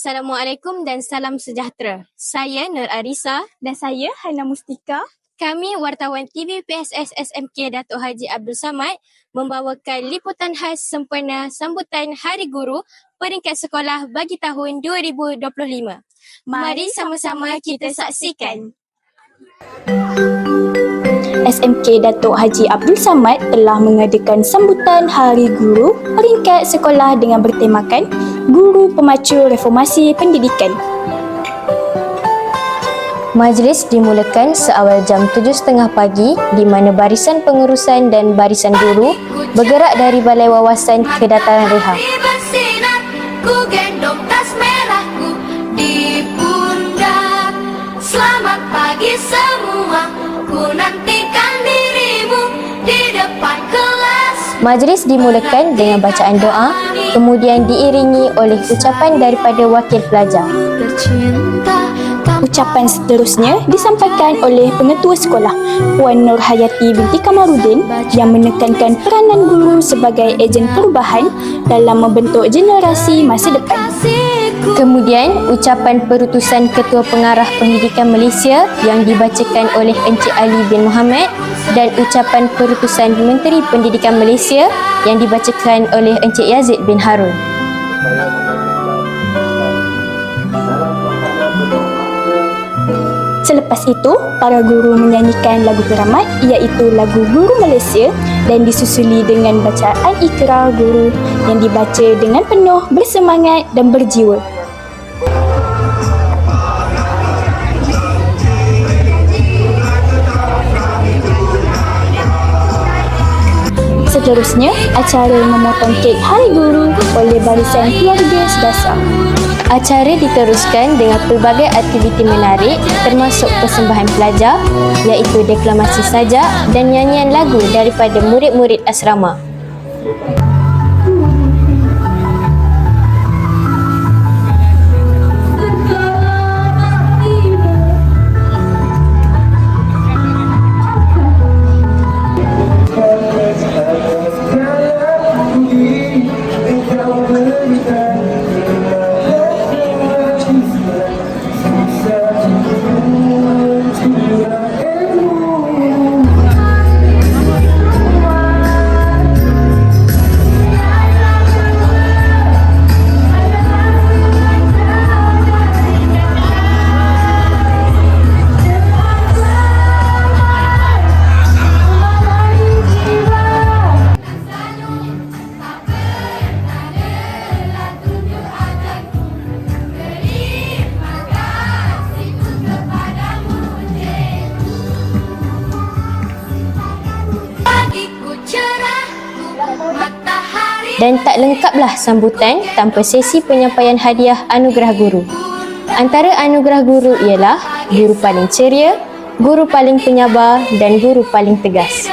Assalamualaikum dan salam sejahtera. Saya Nur Arisa. Dan saya Hana Mustika. Kami wartawan TV PSS SMK Datuk Haji Abdul Samad membawakan liputan khas sempena sambutan Hari Guru peringkat sekolah bagi tahun 2025. Mari sama-sama kita saksikan. SMK Datuk Haji Abdul Samad telah mengadakan sambutan Hari Guru peringkat sekolah dengan bertemakan Guru Pemacu Reformasi Pendidikan. Majlis dimulakan seawal jam 7.30 pagi di mana barisan pengurusan dan barisan guru bergerak dari Balai Wawasan ke dataran reha. Selamat pagi semua Majlis dimulakan dengan bacaan doa kemudian diiringi oleh ucapan daripada wakil pelajar. Ucapan seterusnya disampaikan oleh pengetua sekolah Puan Nur Hayati binti Kamarudin yang menekankan peranan guru sebagai ejen perubahan dalam membentuk generasi masa depan. Kemudian ucapan perutusan Ketua Pengarah Pendidikan Malaysia yang dibacakan oleh Encik Ali bin Muhammad dan ucapan perutusan Menteri Pendidikan Malaysia yang dibacakan oleh Encik Yazid bin Harun. Selepas itu, para guru menyanyikan lagu keramat iaitu lagu Guru Malaysia dan disusuli dengan bacaan ikrar guru yang dibaca dengan penuh bersemangat dan berjiwa. Seterusnya, acara memotong kek Hari Guru oleh barisan keluarga sedasa. Acara diteruskan dengan pelbagai aktiviti menarik termasuk persembahan pelajar iaitu deklamasi sajak dan nyanyian lagu daripada murid-murid asrama. Dan tak lengkaplah sambutan tanpa sesi penyampaian hadiah anugerah guru. Antara anugerah guru ialah guru paling ceria, guru paling penyabar dan guru paling tegas.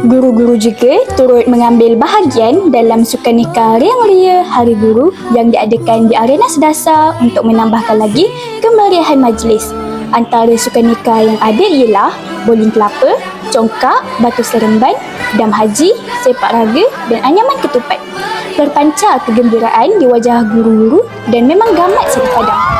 Guru-guru juga turut mengambil bahagian dalam sukanika Riang Ria Hari Guru yang diadakan di Arena Sedasa untuk menambahkan lagi kemeriahan majlis. Antara sukanika yang ada ialah bowling kelapa, congkak, batu seremban, dam haji, sepak raga dan anyaman ketupat. Berpancar kegembiraan di wajah guru-guru dan memang gamat serta padam.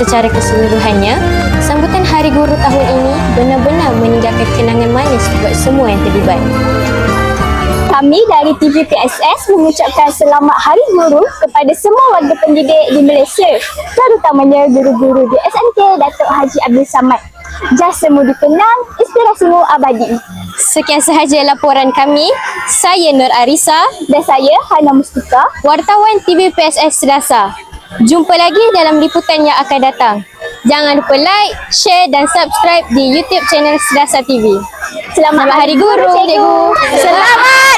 Secara keseluruhannya, sambutan Hari Guru tahun ini benar-benar meninggalkan kenangan manis buat semua yang terlibat. Kami dari TV PSS mengucapkan selamat Hari Guru kepada semua warga pendidik di Malaysia, terutamanya guru-guru di SMK Datuk Haji Abdul Samad. Jasamu dikenang, inspirasimu abadi. Sekian sahaja laporan kami. Saya Nur Arisa, Dan saya, Hana Mustika. wartawan TV PSS Selasa. Jumpa lagi dalam liputan yang akan datang. Jangan lupa like, share dan subscribe di YouTube channel Selasa TV. Selamat, Selamat Hari Guru, Cikgu.